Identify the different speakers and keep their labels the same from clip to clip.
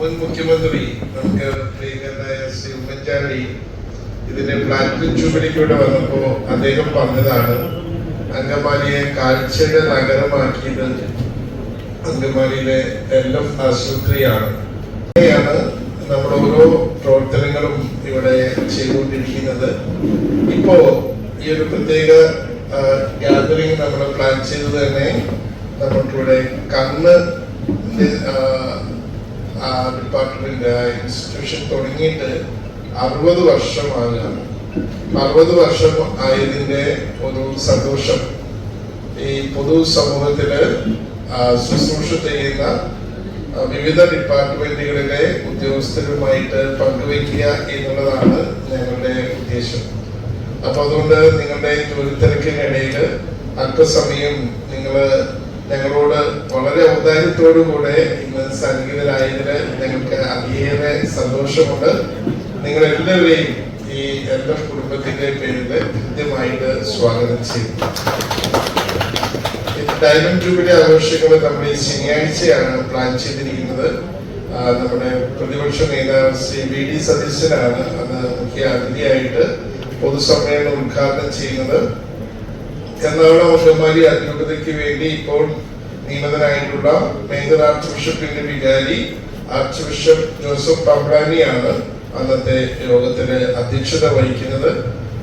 Speaker 1: മുൻ മുഖ്യമന്ത്രി നമുക്ക് പ്രിയങ്കരനായ ശ്രീ ഉമ്മൻചാണ്ടി ഇതിന്റെ പ്ലാറ്റിനം ചുമലിക്കൂടെ വന്നപ്പോ അദ്ദേഹം പറഞ്ഞതാണ് അങ്കമാലിയെ കാഴ്ചയുടെ നഗരമാക്കിയത് അങ്കമാലിയിലെ എഫ് ആശുപത്രിയാണ്. അങ്ങനെയാണ് നമ്മൾ ഓരോ പ്രവർത്തനങ്ങളും ഇവിടെ ചെയ്തുകൊണ്ടിരിക്കുന്നത്. ഇപ്പോ ഈ ഒരു പ്രത്യേക ഗ്യാതറിംഗ് നമ്മൾ പ്ലാൻ ചെയ്തത് തന്നെ നമുക്കിവിടെ കണ്ണ് ഡിപ്പാർട്ട്മെന്റ് ഇൻസ്റ്റിറ്റ്യൂഷൻ തുടങ്ങിയിട്ട് അറുപത് വർഷമാകുകയാണ് അറുപത് വർഷം ആയതിന്റെ ഒരു സന്തോഷം. ഈ പൊതു സമൂഹത്തിൽ ശുശ്രൂഷ ചെയ്യുന്ന വിവിധ ഡിപ്പാർട്ട്മെന്റുകളിലെ ഉദ്യോഗസ്ഥരുമായിട്ട് പങ്കുവയ്ക്കുക എന്നുള്ളതാണ് ഞങ്ങളുടെ ഉദ്ദേശം. അപ്പൊ അതുകൊണ്ട് നിങ്ങളുടെ ജോലി തിരക്കിനിടയിൽ അല്പസമയം നിങ്ങൾ ഞങ്ങളോട് വളരെ ഔദാര്യത്തോടു കൂടെ സന്നിഹിതരായതിൽ ഞങ്ങൾക്ക് അതിയേറെ സന്തോഷമുണ്ട്. നിങ്ങൾ എല്ലാവരെയും ഈ എന്റെ കുടുംബത്തിന്റെ പേരിൽ കൃത്യമായിട്ട് സ്വാഗതം ചെയ്യുന്നു. ഡയമണ്ട് ജൂബിലി ആഘോഷങ്ങൾ നമ്മൾ ഈ ശനിയാഴ്ചയാണ് പ്ലാൻ ചെയ്തിരിക്കുന്നത്. നമ്മുടെ പ്രതിപക്ഷ നേതാവ് ശ്രീ വി ഡി സതീശനാണ് അന്ന് മുഖ്യ അതിഥിയായിട്ട് പൊതുസമ്മേളനം ഉദ്ഘാടനം ചെയ്യുന്നത്. എറണാകുളം അങ്കമാലി അതിരൂപതയ്ക്ക് വേണ്ടി ഇപ്പോൾ നിയമിതനായിട്ടുള്ള മേജർ ആർച്ച് ബിഷപ്പിന്റെ വികാരി ആർച്ച് ബിഷപ്പ് ജോസഫ് പബ്രാനിയാണ് അന്നത്തെ യോഗത്തിന് അധ്യക്ഷത വഹിക്കുന്നത്.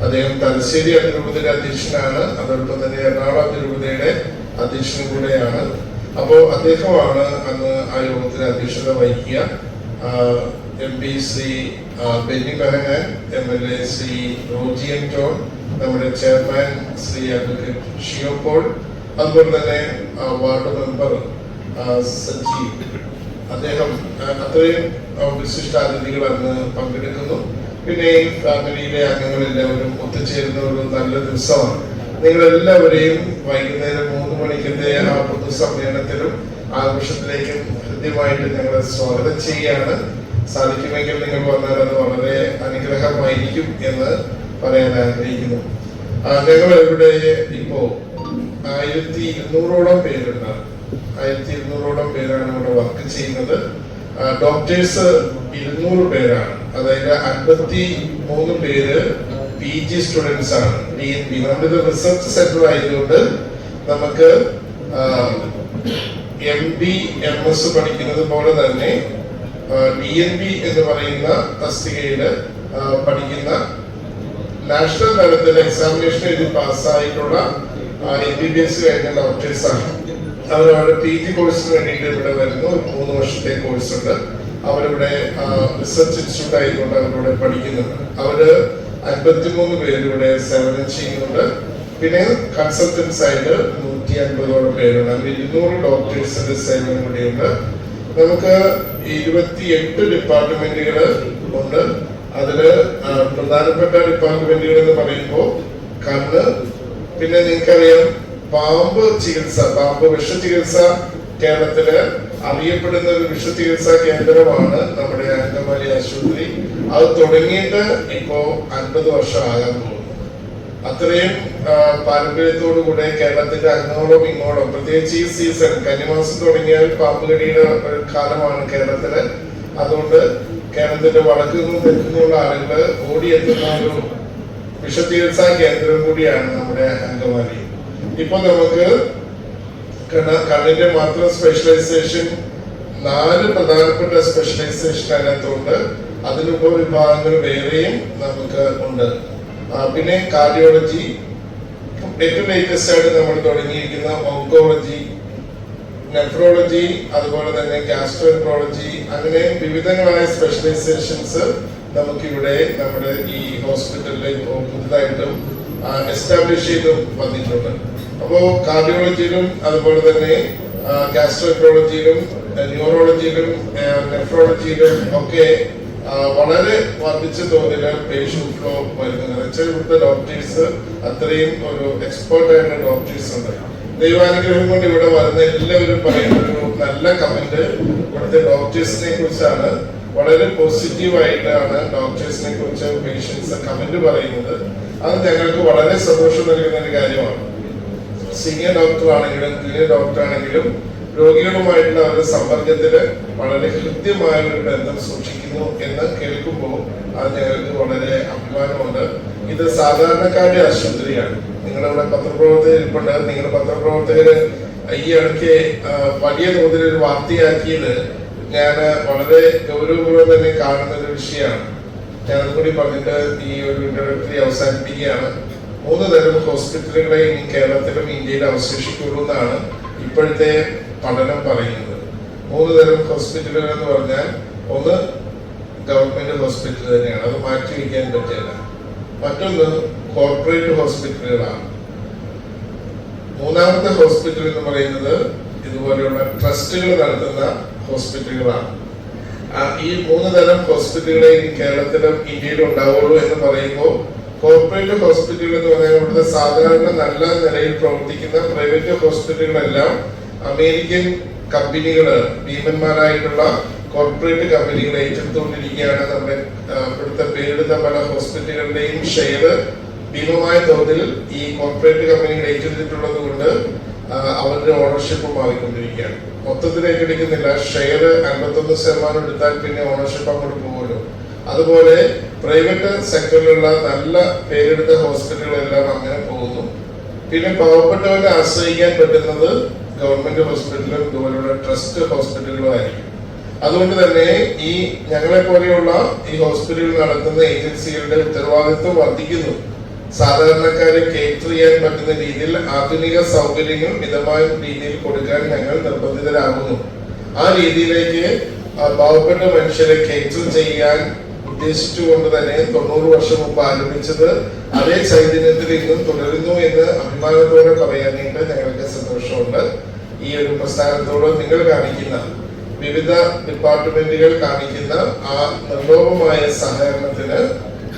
Speaker 1: അദ്ദേഹം തലശ്ശേരി അതിരൂപതയുടെ അധ്യക്ഷനാണ്. അതോടൊപ്പം തന്നെ എറണാകുളം അതിരൂപതയുടെ അധ്യക്ഷനും കൂടെയാണ്. അപ്പോൾ അദ്ദേഹമാണ് അന്ന് ആ യോഗത്തിന് അധ്യക്ഷത വഹിക്കുക. എം പി ആ, Benny Behanan M L A Shri Roji M John നമ്മുടെ ചെയർമാൻ ശ്രീ അഡ്വക്കേറ്റ് ഷിയോപോൾ അതുപോലെ തന്നെ വാർഡ് മെമ്പർ സജീവ് അദ്ദേഹം അത്രയും വിശിഷ്ട അതിഥികൾ അന്ന് പങ്കെടുക്കുന്നു. പിന്നെ ഈ ഫാമിലിയിലെ അംഗങ്ങളെല്ലാവരും ഒത്തുചേരുന്ന ഒരു നല്ല ദിവസമാണ്. നിങ്ങൾ എല്ലാവരെയും വൈകുന്നേരം മൂന്ന് മണിക്കത്തെ ആ പൊതുസമ്മേളനത്തിലും ആഘോഷത്തിലേക്കും ഹൃദ്യമായിട്ട് ഞങ്ങൾ സ്വാഗതം ചെയ്യുകയാണ്. സാധിക്കുമെങ്കിൽ നിങ്ങൾ വന്നാൽ അത് വളരെ അനുഗ്രഹമായിരിക്കും എന്ന് പറയാൻ ആഗ്രഹിക്കുന്നു. ഞങ്ങൾ ഇവിടെ ഇപ്പോ? ആയിരത്തി ഇരുന്നൂറോളം പേരുണ്ട്. ആയിരത്തി ഇരുന്നൂറോളം പേരാണ് ഇവിടെ വർക്ക് ചെയ്യുന്നത്. ഡോക്ടേഴ്സ് ഇരുന്നൂറ് പേരാണ്. അതായത് അൻപത്തി മൂന്ന് പേര് പി ജി സ്റ്റുഡൻസ് ആണ്. ഡി എൻ പി നമ്മുടെ റിസർച്ച് സെന്റർ ആയതുകൊണ്ട് നമുക്ക് എം ബി എം എസ് പഠിക്കുന്നത് പോലെ തന്നെ ഡി എൻ ബി എന്ന് പറയുന്ന തസ്തികയിൽ പഠിക്കുന്ന നാഷണൽ തലത്തിൽ എക്സാമിനേഷൻ എഴുതി പാസ്സായിട്ടുള്ള എം ബി ബി എസ് കഴിഞ്ഞ ഡോക്ടേഴ്സാണ് അവർ പി ജി കോഴ്സിന് വേണ്ടിയിട്ട് ഇവിടെ വരുന്നു. ഒരു മൂന്ന് വർഷത്തെ കോഴ്സ് ഉണ്ട്. അവരിവിടെ റിസർച്ച് ഇൻസ്റ്റിറ്റ്യൂട്ട് ആയിക്കൊണ്ട് അവരിവിടെ പഠിക്കുന്നുണ്ട്. അവർ അൻപത്തിമൂന്ന് പേരിവിടെ സേവനം ചെയ്യുന്നുണ്ട്. പിന്നെ കൺസൾട്ടൻസ് ആയിട്ട് നൂറ്റി അൻപതോളം പേരുണ്ട്. അങ്ങനെ ഇരുന്നൂറ് ഡോക്ടേഴ്സിന്റെ സേവനം കൂടിയുണ്ട്. നമുക്ക് ഇരുപത്തിയെട്ട് ഡിപ്പാർട്ട്മെന്റുകൾ ഉണ്ട്. അതിൽ പ്രധാനപ്പെട്ട ഡിപ്പാർട്ട്മെന്റുകൾ എന്ന് പറയുമ്പോൾ കണ്ണ് പിന്നെ നിങ്ങൾക്കറിയാം പാമ്പ് ചികിത്സ പാമ്പ് വിഷ ചികിത്സ കേരളത്തിൽ അറിയപ്പെടുന്ന ഒരു വിഷ ചികിത്സാ കേന്ദ്രമാണ് നമ്മുടെ അങ്കമാലി ആശുപത്രി. അത് തുടങ്ങിയിട്ട് ഇപ്പോ അൻപത് വർഷം ആകാൻ പോകുന്നു. അത്രയും പാരമ്പര്യത്തോടു കൂടെ കേരളത്തിന്റെ അങ്ങോളം ഇങ്ങോളം പ്രത്യേകിച്ച് ഈ സീസൺ കന്നിമാസം തുടങ്ങിയാൽ പാമ്പ് കടിയുടെ ഒരു കാലമാണ് കേരളത്തിൽ. അതുകൊണ്ട് കേരളത്തിന്റെ വടക്കു നിന്നും തെക്കു നിന്നുള്ള ആളുകൾ ഓടിയെത്തുന്ന ഒരു വിഷചികിത്സാ കേന്ദ്രം കൂടിയാണ് നമ്മുടെ അങ്കമാലി. ഇപ്പൊ നമുക്ക് കണ്ണ- കണ്ണിന്റെ മാത്രം സ്പെഷ്യലൈസേഷൻ നാല് പ്രധാനപ്പെട്ട സ്പെഷ്യലൈസേഷൻ അതിനകത്തുണ്ട്. അതിനുപോ വിഭാഗങ്ങൾ വേറെയും നമുക്ക് ഉണ്ട്. പിന്നെ കാർഡിയോളജി ഏറ്റവും ലേറ്റസ്റ്റ് ആയിട്ട് നമ്മൾ തുടങ്ങിയിരിക്കുന്ന ഓങ്കോളജി നെഫ്രോളജി അതുപോലെ തന്നെ ഗാസ്ട്രോൻട്രോളജി അങ്ങനെ വിവിധങ്ങളായ സ്പെഷ്യലൈസേഷൻസ് നമുക്കിവിടെ നമ്മുടെ ഈ ഹോസ്പിറ്റലിൽ ഇപ്പോൾ പുതുതായിട്ടും എസ്റ്റാബ്ലിഷ് ചെയ്ത് വന്നിട്ടുണ്ട്. അപ്പോൾ കാർഡിയോളജിയിലും അതുപോലെ തന്നെ ഗാസ്ട്രോൻട്രോളജിയിലും ന്യൂറോളജിയിലും നെഫ്രോളജിയിലും ഒക്കെ വളരെ വർദ്ധിച്ച തോതിൽ പേഷ്യൻ ഫ്ലോ വരുന്നുണ്ട് വെച്ചാൽ ഡോക്ടേഴ്സ് അത്രയും ഒരു എക്സ്പേർട്ട് ഡോക്ടേഴ്സ് ഉണ്ട്. ദൈവാനുഗ്രഹം കൊണ്ട് ഇവിടെ വരുന്ന എല്ലാവരും പറയുന്ന ഒരു നല്ല കമന്റ് ഇവിടുത്തെ ഡോക്ടേഴ്സിനെ കുറിച്ചാണ് വളരെ പോസിറ്റീവ് ആയിട്ടാണ് ഡോക്ടേഴ്സിനെ കുറിച്ച് പേഷ്യൻസ് കമന്റ് പറയുന്നത്. അത് ഞങ്ങൾക്ക് വളരെ സന്തോഷം നൽകുന്ന ഒരു കാര്യമാണ്. സീനിയർ ഡോക്ടർ ആണെങ്കിലും ജൂനിയർ ഡോക്ടർ ആണെങ്കിലും രോഗികളുമായിട്ടുള്ള അവരുടെ സമ്പർക്കത്തിൽ വളരെ ഹൃദ്യമായ ഒരു ബന്ധം സൂക്ഷിക്കുന്നു എന്ന് കേൾക്കുമ്പോൾ അത് ഞങ്ങൾക്ക് വളരെ അഭിമാനമുണ്ട്. ഇത് സാധാരണക്കാരുടെ ആശുപത്രിയാണ്. നിങ്ങളിവിടെ പത്രപ്രവർത്തകർ ഇരിപ്പുണ്ട് നിങ്ങളുടെ പത്രപ്രവർത്തകര് ഈ ഇടയ്ക്ക് വലിയ തോതിൽ ഒരു വാർത്തയാക്കിയത് ഞാൻ വളരെ ഗൗരവപൂർവം തന്നെ കാണുന്ന ഒരു വിഷയമാണ്. ഞാൻ അതുകൂടി പറഞ്ഞിട്ട് ഈ ഒരു ഇൻട്രഡക്ടറി അവസാനിപ്പിക്കുകയാണ്. മൂന്ന് തരം ഹോസ്പിറ്റലുകളെ ഇനി കേരളത്തിലും ഇന്ത്യയിൽ അവശേഷിക്കുള്ളൂ എന്നാണ് ഇപ്പോഴത്തെ പഠനം പറയുന്നത്. മൂന്ന് തരം ഹോസ്പിറ്റലുകൾ എന്ന് പറഞ്ഞാൽ ഒന്ന് ഗവൺമെന്റ് ഹോസ്പിറ്റൽ തന്നെയാണ്. അത് മാറ്റി വയ്ക്കാൻ പറ്റില്ല. മറ്റൊന്ന് കോർപ്പറേറ്റ് ഹോസ്പിറ്റലുകളാണ് മൂന്നാമത്തെ ഹോസ്പിറ്റൽ എന്ന് പറയുന്നത് ഇതുപോലെയുള്ള ട്രസ്റ്റുകൾ നടത്തുന്ന ഹോസ്പിറ്റലുകളാണ്. ഈ മൂന്ന് തരം ഹോസ്പിറ്റലുകളെ കേരളത്തിലും ഇന്ത്യയിലും ഉണ്ടാവുള്ളൂ എന്ന് പറയുമ്പോൾ കോർപ്പറേറ്റ് ഹോസ്പിറ്റലുകൾ എന്ന് പറയുന്നത് സാധാരണ നല്ല നിലയിൽ പ്രവർത്തിക്കുന്ന പ്രൈവറ്റ് ഹോസ്പിറ്റലുകളെല്ലാം അമേരിക്കൻ കമ്പനികൾ ഭീമന്മാരായിട്ടുള്ള കോർപ്പറേറ്റ് കമ്പനികൾ ഏറ്റെടുത്തുകൊണ്ടിരിക്കുകയാണ്. നമ്മുടെ ഇവിടുത്തെ പേരിടുന്ന പല ഹോസ്പിറ്റലുകളുടെയും ഷെയർ ഭീമമായ തോതിൽ ഈ കോർപ്പറേറ്റ് കമ്പനികൾ ഏറ്റെടുത്തിട്ടുള്ളത് കൊണ്ട് അവരുടെ ഓണർഷിപ്പ് മാറിക്കൊണ്ടിരിക്കുകയാണ്. മൊത്തത്തിൽ ഏറ്റെടുക്കുന്നില്ല. ഷെയർ അൻപത്തൊന്ന് ശതമാനം എടുത്താൽ പിന്നെ ഓണർഷിപ്പ് അങ്ങോട്ട് പോകുമല്ലോ അതുപോലെ പ്രൈവറ്റ് സെക്ടറിലുള്ള നല്ല പേരെടുത്ത ഹോസ്പിറ്റലുകളെല്ലാം അങ്ങനെ പോകുന്നു. പിന്നെ പാവപ്പെട്ടവരെ ആശ്രയിക്കാൻ പറ്റുന്നത് ഗവൺമെന്റ് ഹോസ്പിറ്റലും ഇതുപോലുള്ള ട്രസ്റ്റ് ഹോസ്പിറ്റലുകളും ആയിരിക്കും. അതുകൊണ്ട് തന്നെ ഈ ഞങ്ങളെ പോലെയുള്ള ഈ ഹോസ്പിറ്റലുകൾ നടത്തുന്ന ഏജൻസികളുടെ ഉത്തരവാദിത്വം വർദ്ധിക്കുന്നു. സാധാരണക്കാരെ കേറ്റർ ചെയ്യാൻ പറ്റുന്ന രീതിയിൽ ആധുനിക സൗകര്യങ്ങൾ മിതമായ രീതിയിൽ കൊടുക്കാൻ ഞങ്ങൾ നിർബന്ധിതരാകുന്നു. ആ രീതിയിലേക്ക് പാവപ്പെട്ട മനുഷ്യരെ കേറ്റർ ചെയ്യാൻ ഉദ്ദേശിച്ചുകൊണ്ട് തന്നെ തൊണ്ണൂറ് വർഷം മുമ്പ് ആരംഭിച്ചത് അതേ ചൈതന്യത്തിൽ ഇന്നും തുടരുന്നു എന്ന് അഭിമാനത്തോടെ പറയാനായിട്ട് ഞങ്ങൾക്ക് സന്തോഷമുണ്ട്. ഈ ഒരു പ്രസ്ഥാനത്തോട് നിങ്ങൾ കാണിക്കുന്ന വിവിധ ഡിപ്പാർട്ട്മെന്റുകൾ കാണിക്കുന്ന ആ നിർലോഭമായ സഹകരണത്തിന്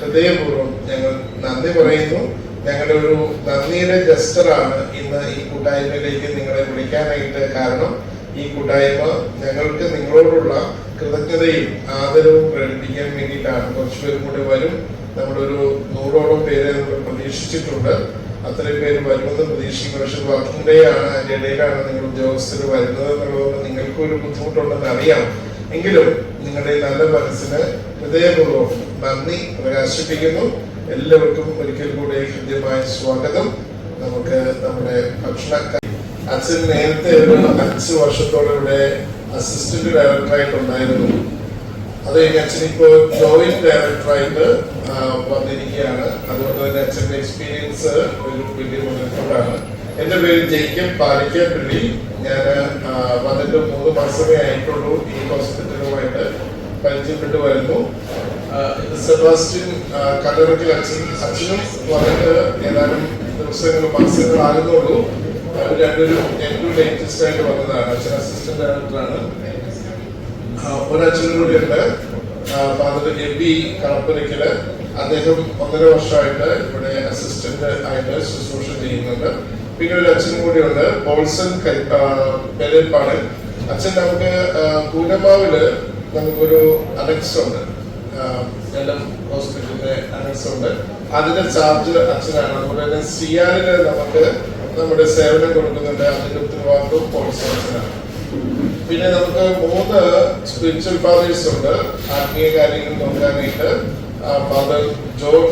Speaker 1: ഹൃദയപൂർവം ഞങ്ങൾ നന്ദി പറയുന്നു. ഞങ്ങളുടെ ഒരു നന്ദിയുടെ ജസ്റ്ററാണ് ഇന്ന് ഈ കൂട്ടായ്മയിലേക്ക് നിങ്ങളെ വിളിക്കാനായിട്ട് കാരണം ഈ കൂട്ടായ്മ ഞങ്ങൾക്ക് നിങ്ങളോടുള്ള കൃതജ്ഞതയും ആദരവും പ്രകടിപ്പിക്കാൻ വേണ്ടിയിട്ടാണ്. കുറച്ചുപേരും കൂടി വരും. നമ്മുടെ ഒരു നൂറോളം പേര് പ്രതീക്ഷിച്ചിട്ടുണ്ട്. അത്രയും പേര് വരുമെന്ന് പ്രതീക്ഷിക്കുന്നു. പക്ഷെ വർക്കിംഗ് ഡേ ആണ്. അതിന്റെ ഇടയിലാണ് നിങ്ങൾ ഉദ്യോഗസ്ഥർ വരുന്നത് എന്നുള്ളത് നിങ്ങൾക്കും ഒരു ബുദ്ധിമുട്ടുണ്ടെന്ന് അറിയാം. എങ്കിലും നിങ്ങളുടെ നല്ല മനസ്സിന് ഹൃദയപൂർവം നന്ദി പ്രകാശിപ്പിക്കുന്നു. എല്ലാവർക്കും ഒരിക്കൽ കൂടി ഹൃദ്യമായ സ്വാഗതം. നമുക്ക് നമ്മുടെ ഭക്ഷണ അച്ഛൻ നേരത്തെ ഒരു അഞ്ച് വർഷത്തോടെ ഇവിടെ അസിസ്റ്റന്റ് ഡയറക്ടറായിട്ടുണ്ടായിരുന്നു അത് കഴിഞ്ഞ് അച്ഛൻ ഇപ്പോ ജോയിന്റ് ഡയറക്ടറായിട്ട് വന്നിരിക്കുകയാണ്. അതുകൊണ്ട് തന്നെ അച്ഛന്റെ എക്സ്പീരിയൻസ് ഒരു വലിയ മുന്നേറ്റമാണ് എന്റെ പേര് ജയിക്കും പാലിക്കാൻ വേണ്ടി ഞാൻ വന്നിട്ട് മൂന്ന് മാസമേ ആയിട്ടുള്ളൂ ഈ ഹോസ്പിറ്റലുമായിട്ട് പരിചയപ്പെട്ടു വരുന്നു. സെബാസ്റ്റ്യൻ ആ, കല്ലറയ്ക്കൽ അച്ഛൻ അച്ഛനും വന്നിട്ട് ഏതാനും ദിവസങ്ങൾ മാസങ്ങൾ ആകുന്നുള്ളൂ. അവർ രണ്ടുപേരും ഏറ്റവും ലേറ്റസ്റ്റ് ആയിട്ട് വന്നതാണ്. അച്ഛൻ അസിസ്റ്റന്റ് ഡയറക്ടറാണ് ഒരച്ഛനും കൂടി ഉണ്ട്. ഫാദർ എബി കളപ്പുരയ്ക്കൽ അദ്ദേഹം ഒന്നര വർഷമായിട്ട് ഇവിടെ അസിസ്റ്റന്റ് ആയിട്ട് ശുശ്രൂഷ ചെയ്യുന്നുണ്ട്. പിന്നെ ഒരു അച്ഛനും കൂടി ഉണ്ട്. പോൾസൺ പെരപ്പാണ്. അച്ഛൻ നമുക്ക് കൂനമാവിൽ നമുക്കൊരു അലക്സ് ഉണ്ട്. എല്ലാം ഹോസ്പിറ്റലിന്റെ അലക്സ് ഉണ്ട്. അതിന്റെ ചാർജ് അച്ഛനാണ്. അതുപോലെ തന്നെ സിയാലിന് നമുക്ക് നമ്മുടെ സേവനം കൊടുക്കുന്നുണ്ട്. അതിന്റെ ഉത്തരവാദിത്വം പോലീസ് അച്ഛനാണ്. പിന്നെ നമുക്ക് മൂന്ന് സ്പിരിച്വൽ ഫാദേഴ്സ് ഉണ്ട്. ആത്മീയ കാര്യങ്ങൾ നോക്കാനായിട്ട്. Father John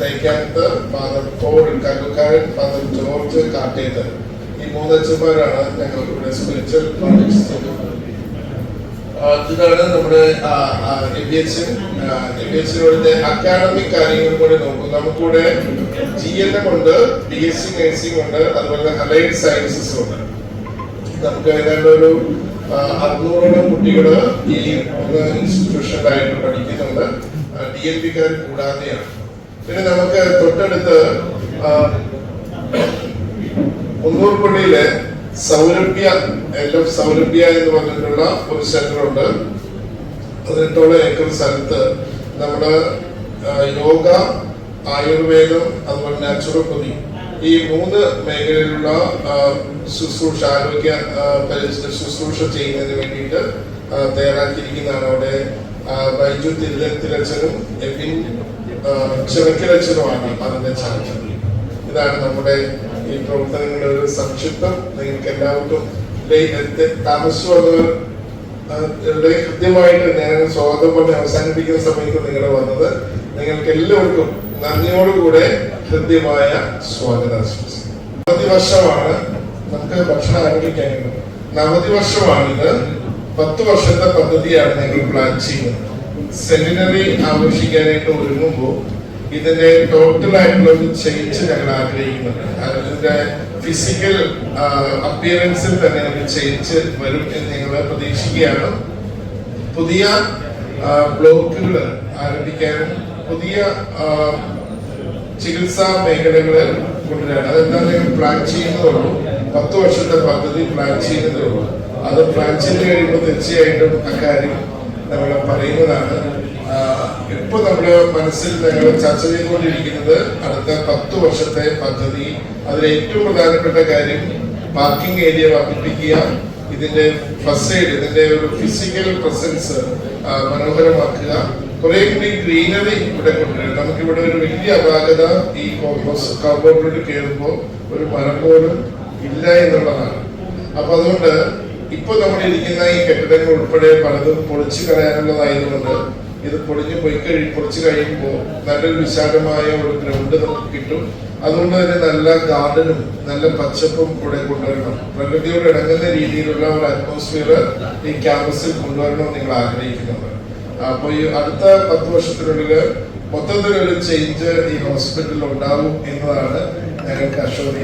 Speaker 1: Thaikkanath father Paul Kallukkaran father George Kattethu ഈ മൂന്ന് അച്ഛന്മാരാണ് ഞങ്ങൾക്ക് ഇവിടെ സ്പിരിച്വൽ ഫാദേഴ്സ് ഇതാണ് നമ്മുടെ എബിഎച്ചിനോടെ അക്കാഡമിക് കാര്യങ്ങൾ കൂടെ നോക്കും. നമുക്കിവിടെ ജി എൻ എം ഉണ്ട് ബി എസ് സി നഴ്സിംഗ് ഉണ്ട് അതുപോലെ അലൈഡ് സയൻസസ് ഉണ്ട്. നമുക്ക് ഏതാണ്ട് ഒരു അറുന്നൂറോളം കുട്ടികൾ ഈ ഇൻസ്റ്റിറ്റ്യൂഷനിലായിട്ട് പഠിക്കുന്നുണ്ട്. ഡി എൻ പിക്കാർ കൂടാതെയാണ്. പിന്നെ നമുക്ക് തൊട്ടടുത്ത് മുന്നൂർപ്പള്ളിയിലെ സൗരഭ്യ എൽ എഫ് സൗരഭ്യ എന്ന് പറഞ്ഞിട്ടുള്ള ഒരു സെന്റർ ഉണ്ട് പതിനെട്ടോളം ഏക്കർ സ്ഥലത്ത് നമ്മുടെ യോഗ ആയുർവേദം അതുപോലെ നാച്ചുറോപ്പതി ഈ മൂന്ന് മേഖലയിലുള്ള ശുശ്രൂഷ ആരോഗ്യ പരിസ്ഥിതി ശുശ്രൂഷ ചെയ്യുന്നതിന് വേണ്ടിയിട്ട് തയ്യാറാക്കിയിരിക്കുന്നതാണ് അവിടെ ബൈജു തിരുവനന്തപുരച്ചനും എബിൻ ചെറുക്കിലച്ചനുമാണ് അതിന്റെ ചാർജ്. ഇതാണ് നമ്മുടെ ഈ പ്രവർത്തനങ്ങളുടെ ഒരു സംക്ഷിപ്തം നിങ്ങൾക്ക് എല്ലാവർക്കും താമസിച്ചുള്ളവരുടെ കൃത്യമായിട്ട് ഞാൻ സ്വാഗതം പറഞ്ഞ് അവസാനിപ്പിക്കുന്ന സമയത്ത് നിങ്ങൾ വന്നത് നിങ്ങൾക്ക് എല്ലാവർക്കും നന്ദിയോടുകൂടെ ഹൃദ്യമായ സ്വാഗതം നവതി വർഷമാണ് നമുക്ക് ഭക്ഷണം ആരംഭിക്കാനുള്ളത്. നവതി വർഷമാണിത് പത്ത് വർഷത്തെ പദ്ധതിയാണ് ഞങ്ങൾ പ്ലാൻ ചെയ്യുന്നത്. സെമിനറി ആഘോഷിക്കാനായിട്ട് ഒരുങ്ങുമ്പോൾ ഇതിന്റെ ടോട്ടൽ ആയിട്ടുള്ള ഒരു ചേഞ്ച് ഞങ്ങൾ ആഗ്രഹിക്കുന്നുണ്ട്. അതിന്റെ ഫിസിക്കൽ അപ്പിയറൻസിൽ തന്നെ ഒരു ചേഞ്ച് വരും എന്ന് ഞങ്ങൾ പ്രതീക്ഷിക്കുകയാണ്. പുതിയ ബ്ലോക്കുകൾ ആരംഭിക്കാനും പുതിയ ചികിത്സാ മേഖലകളിൽ കൊണ്ടുവരാൻ ഞങ്ങൾ പ്ലാൻ ചെയ്യുന്നതുള്ളൂ പത്ത് വർഷത്തെ പദ്ധതി പ്ലാൻ ചെയ്യുന്നതേ ഉള്ളൂ. അത് പ്ലാൻ ചെയ്ത് കഴിയുമ്പോൾ തീർച്ചയായിട്ടും അക്കാര്യം നമ്മൾ പറയുന്നതാണ്. ഇപ്പൊ നമ്മുടെ മനസ്സിൽ ഞങ്ങൾ ചർച്ച ചെയ്തുകൊണ്ടിരിക്കുന്നത് അടുത്ത പത്ത് വർഷത്തെ പദ്ധതി. അതിൽ ഏറ്റവും പ്രധാനപ്പെട്ട കാര്യം പാർക്കിംഗ് ഏരിയ വർദ്ധിപ്പിക്കുക. ഇതിന്റെ ഫസ്റ്റ് ഇതിന്റെ ഒരു ഫിസിക്കൽ പ്രസൻസ് മനോഹരമാക്കുക. കുറെ കൂടി ഗ്രീനറി ഇവിടെ കൊണ്ടുവരും നമുക്കിവിടെ ഒരു വലിയ അപാകത ഈ കോമ്പൗസ് കോമ്പൗണ്ടിലോട്ട് കയറുമ്പോൾ ഒരു മരം പോലും ഇല്ല എന്നുള്ളതാണ്. അപ്പൊ അതുകൊണ്ട് ഇപ്പൊ നമ്മൾ ഇരിക്കുന്ന ഈ കെട്ടിടങ്ങൾ ഉൾപ്പെടെ പലതും പൊളിച്ചു കളയാനുള്ളതായതുകൊണ്ട് ഇത് പൊളിഞ്ഞ് പോയി കഴി കുറച്ച് കഴിയുമ്പോൾ നല്ലൊരു വിശാലമായ ഒരു ഗ്രൗണ്ട് നമുക്ക് കിട്ടും. അതുകൊണ്ട് തന്നെ നല്ല ഗാർഡനും നല്ല പച്ചപ്പും കൂടെ കൊണ്ടുവരണം. പ്രകൃതിയോട് ഇണങ്ങുന്ന രീതിയിലുള്ള ഒരു അറ്റ്മോസ്ഫിയർ ഈ ക്യാമ്പസിൽ കൊണ്ടുവരണമെന്ന് നിങ്ങൾ ആഗ്രഹിക്കുന്നുണ്ട്. അപ്പോൾ ഈ അടുത്ത പത്ത് വർഷത്തിനുള്ളിൽ മൊത്തത്തിലൊരു ചേഞ്ച് ഈ ഹോസ്പിറ്റലിൽ ഉണ്ടാവും എന്നതാണ് ഞങ്ങൾക്ക് അഷോർ